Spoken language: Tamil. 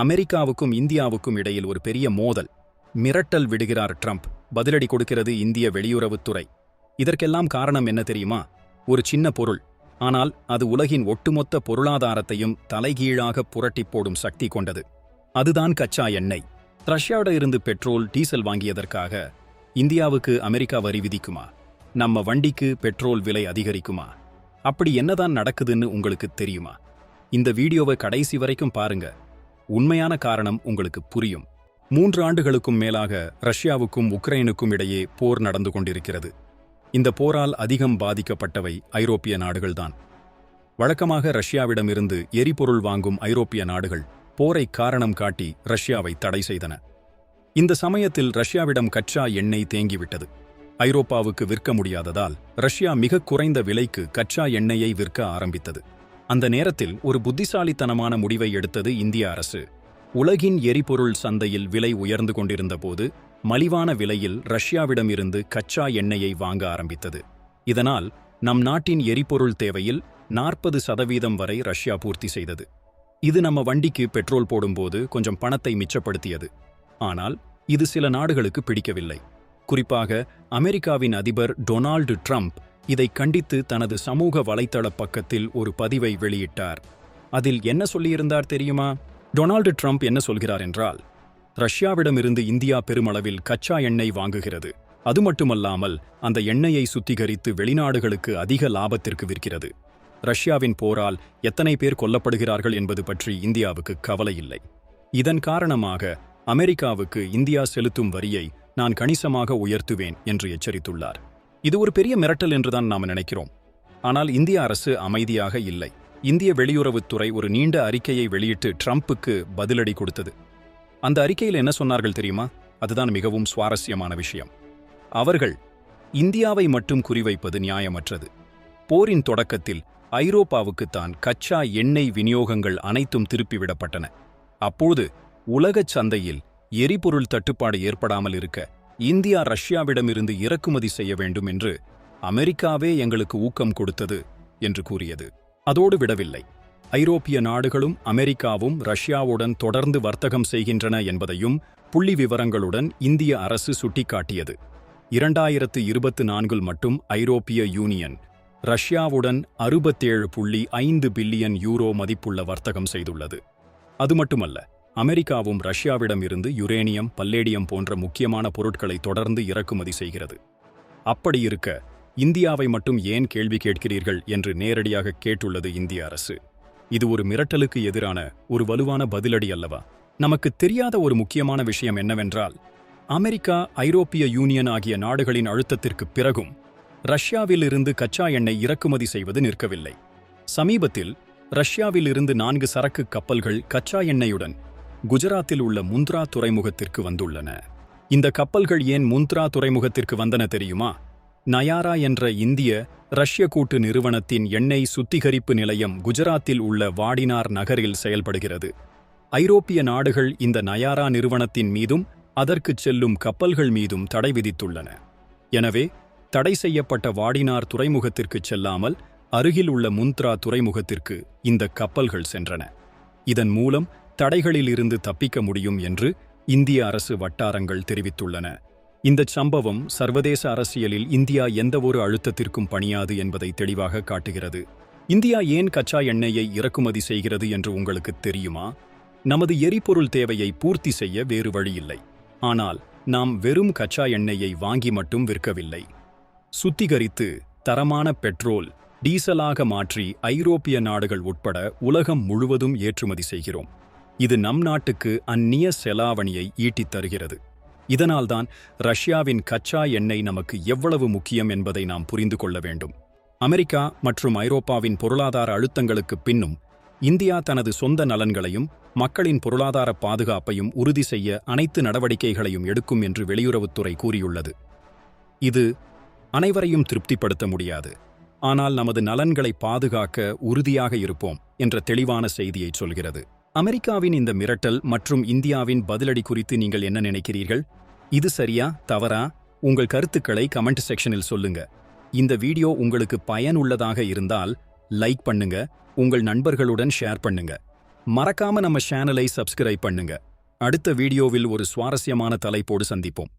அமெரிக்காவுக்கும் இந்தியாவுக்கும் இடையில் ஒரு பெரிய மோதல். மிரட்டல் விடுகிறார் ட்ரம்ப். பதிலடி கொடுக்கிறது இந்திய வெளியுறவுத்துறை இதற்கெல்லாம் காரணம் என்ன தெரியுமா? ஒரு சின்ன பொருள். ஆனால் அது உலகின் ஒட்டுமொத்த பொருளாதாரத்தையும் தலைகீழாக புரட்டிப் போடும் சக்தி கொண்டது. அதுதான் கச்சா எண்ணெய். ரஷ்யாவிட இருந்து பெட்ரோல் டீசல் வாங்கியதற்காக இந்தியாவுக்கு அமெரிக்கா வரி விதிக்குமா? நம்ம வண்டிக்கு பெட்ரோல் விலை அதிகரிக்குமா? அப்படி என்னதான் நடக்குதுன்னு உங்களுக்கு தெரியுமா? இந்த வீடியோவை கடைசி வரைக்கும் பாருங்க. உண்மையான காரணம் உங்களுக்கு புரியும். மூன்று ஆண்டுகளுக்கும் மேலாக ரஷ்யாவுக்கும் உக்ரைனுக்கும் இடையே போர் நடந்து கொண்டிருக்கிறது. இந்த போரால் அதிகம் பாதிக்கப்பட்டவை ஐரோப்பிய நாடுகள்தான். வழக்கமாக ரஷ்யாவிடமிருந்து எரிபொருள் வாங்கும் ஐரோப்பிய நாடுகள் போரை காரணம் காட்டி ரஷ்யாவை தடை செய்தன. இந்த சமயத்தில் ரஷ்யாவிடம் கச்சா எண்ணெய் தேங்கிவிட்டது. ஐரோப்பாவுக்கு விற்க முடியாததால் ரஷ்யா மிக குறைந்த விலைக்கு கச்சா எண்ணெயை விற்க ஆரம்பித்தது. அந்த நேரத்தில் ஒரு புத்திசாலித்தனமான முடிவை எடுத்தது இந்திய அரசு. உலகின் எரிபொருள் சந்தையில் விலை உயர்ந்து கொண்டிருந்தபோது மலிவான விலையில் ரஷ்யாவிடமிருந்து கச்சா எண்ணெயை வாங்க ஆரம்பித்தது. இதனால் நம் நாட்டின் எரிபொருள் தேவையில் நாற்பது சதவீதம் வரை ரஷ்யா பூர்த்தி செய்தது. இது நம்ம வண்டிக்கு பெட்ரோல் போடும்போது கொஞ்சம் பணத்தை மிச்சப்படுத்தியது. ஆனால் இது சில நாடுகளுக்கு பிடிக்கவில்லை. குறிப்பாக அமெரிக்காவின் அதிபர் டொனால்டு ட்ரம்ப் இதை கண்டித்து தனது சமூக வலைத்தள பக்கத்தில் ஒரு பதிவை வெளியிட்டார். அதில் என்ன சொல்லியிருந்தார் தெரியுமா? டொனால்டு ட்ரம்ப் என்ன சொல்கிறார் என்றால் ரஷ்யாவிடமிருந்து இந்தியா பெருமளவில் கச்சா எண்ணெய் வாங்குகிறது. அது மட்டுமல்லாமல் அந்த எண்ணெயை சுத்திகரித்து வெளிநாடுகளுக்கு அதிக லாபத்திற்கு விற்கிறது. ரஷ்யாவின் போரால் எத்தனை பேர் கொல்லப்படுகிறார்கள் என்பது பற்றி இந்தியாவுக்கு கவலை இல்லை இதன் காரணமாக அமெரிக்காவுக்கு இந்தியா செலுத்தும் வரியை நான் கணிசமாக உயர்த்துவேன் என்று எச்சரித்துள்ளார். இது ஒரு பெரிய மிரட்டல் என்றுதான் நாம் நினைக்கிறோம். ஆனால் இந்திய அரசு அமைதியாக இல்லை. இந்திய வெளியுறவுத்துறை ஒரு நீண்ட அறிக்கையை வெளியிட்டு ட்ரம்ப்புக்கு பதிலடி கொடுத்தது. அந்த அறிக்கையில் என்ன சொன்னார்கள் தெரியுமா? அதுதான் மிகவும் சுவாரஸ்யமான விஷயம். அவர்கள் இந்தியாவை மட்டும் குறிவைப்பது நியாயமற்றது. போரின் தொடக்கத்தில் ஐரோப்பாவுக்குத்தான் கச்சா எண்ணெய் விநியோகங்கள் அனைத்தும் திருப்பிவிடப்பட்டன. அப்போது உலகச் சந்தையில் எரிபொருள் தட்டுப்பாடு ஏற்படாமல் இருக்க இந்தியா ரஷ்யாவிடமிருந்து இறக்குமதி செய்ய வேண்டும் என்று அமெரிக்காவே எங்களுக்கு ஊக்கம் கொடுத்தது என்று கூறியது. அதோடு விடவில்லை. ஐரோப்பிய நாடுகளும் அமெரிக்காவும் ரஷ்யாவுடன் தொடர்ந்து வர்த்தகம் செய்கின்றன என்பதையும் புள்ளி விவரங்களுடன் இந்திய அரசு சுட்டிக்காட்டியது. இரண்டாயிரத்து இருபத்து நான்கில் மட்டும் ஐரோப்பிய யூனியன் ரஷ்யாவுடன் அறுபத்தேழு புள்ளி ஐந்து பில்லியன் யூரோ மதிப்புள்ள வர்த்தகம் செய்துள்ளது. அது மட்டுமல்ல அமெரிக்காவும் ரஷ்யாவிடம் இருந்து யுரேனியம் பல்லேடியம் போன்ற முக்கியமான பொருட்களை தொடர்ந்து இறக்குமதி செய்கிறது. அப்படி இருக்க இந்தியாவை மட்டும் ஏன் கேள்வி கேட்கிறீர்கள் என்று நேரடியாக கேட்டுள்ளது இந்திய அரசு. இது ஒரு மிரட்டலுக்கு எதிரான ஒரு வலுவான பதிலடி அல்லவா? நமக்கு தெரியாத ஒரு முக்கியமான விஷயம் என்னவென்றால் அமெரிக்கா ஐரோப்பிய யூனியன் ஆகிய நாடுகளின் அழுத்தத்திற்கு பிறகும் ரஷ்யாவிலிருந்து கச்சா எண்ணெய் இறக்குமதி செய்வது நிற்கவில்லை. சமீபத்தில் ரஷ்யாவிலிருந்து நான்கு சரக்கு கப்பல்கள் கச்சா எண்ணெயுடன் குஜராத்தில் உள்ள முந்த்ரா துறைமுகத்திற்கு வந்துள்ளன. இந்த கப்பல்கள் ஏன் முந்த்ரா துறைமுகத்திற்கு வந்தன தெரியுமா? நயாரா என்ற இந்திய ரஷ்ய கூட்டு நிறுவனத்தின் எண்ணெய் சுத்திகரிப்பு நிலையம் குஜராத்தில் உள்ள வாடினார் நகரில் செயல்படுகிறது. ஐரோப்பிய நாடுகள் இந்த நயாரா நிறுவனத்தின் மீதும் அதற்கு செல்லும் கப்பல்கள் மீதும் தடை விதித்துள்ளன. எனவே தடை செய்யப்பட்ட வாடினார் துறைமுகத்திற்குச் செல்லாமல் அருகில் உள்ள முந்த்ரா துறைமுகத்திற்கு இந்த கப்பல்கள் சென்றன. இதன் மூலம் தடைகளிலிருந்து தப்பிக்க முடியும் என்று இந்திய அரசு வட்டாரங்கள் தெரிவித்துள்ளன. இந்த சம்பவம் சர்வதேச அரசியலில் இந்தியா எந்தவொரு அழுத்தத்திற்கும் பணியாது என்பதை தெளிவாக காட்டுகிறது. இந்தியா ஏன் கச்சா எண்ணெயை இறக்குமதி செய்கிறது என்று உங்களுக்கு தெரியுமா? நமது எரிபொருள் தேவையை பூர்த்தி செய்ய வேறு வழியில்லை. ஆனால் நாம் வெறும் கச்சா எண்ணெயை வாங்கி மட்டும் விற்கவில்லை. சுத்திகரித்து தரமான பெட்ரோல் டீசலாக மாற்றி ஐரோப்பிய நாடுகள் உட்பட உலகம் முழுவதும் ஏற்றுமதி செய்கிறோம். இது நம் நாட்டுக்கு அந்நிய செலாவணியை ஈட்டித் தருகிறது. இதனால்தான் ரஷ்யாவின் கச்சா எண்ணெய் நமக்கு எவ்வளவு முக்கியம் என்பதை நாம் புரிந்து கொள்ள வேண்டும். அமெரிக்கா மற்றும் ஐரோப்பாவின் பொருளாதார அழுத்தங்களுக்கு பின்னும் இந்தியா தனது சொந்த நலன்களையும் மக்களின் பொருளாதார பாதுகாப்பையும் உறுதி செய்ய அனைத்து நடவடிக்கைகளையும் எடுக்கும் என்று வெளியுறவுத்துறை கூறியுள்ளது. இது அனைவரையும் திருப்திப்படுத்த முடியாது. ஆனால் நமது நலன்களை பாதுகாக்க உறுதியாக இருப்போம் என்ற தெளிவான செய்தியை சொல்கிறது. அமெரிக்காவின் இந்த மிரட்டல் மற்றும் இந்தியாவின் பதிலடி குறித்து நீங்கள் என்ன நினைக்கிறீர்கள்? இது சரியா தவறா? உங்கள் கருத்துக்களை கமெண்ட் செக்ஷனில் சொல்லுங்க. இந்த வீடியோ உங்களுக்கு பயனுள்ளதாக இருந்தால் லைக் பண்ணுங்க உங்கள் நண்பர்களுடன் ஷேர் பண்ணுங்க. மறக்காம நம்ம சேனலை சப்ஸ்கிரைப் பண்ணுங்க. அடுத்த வீடியோவில் ஒரு சுவாரஸ்யமான தலைப்போடு சந்திப்போம்.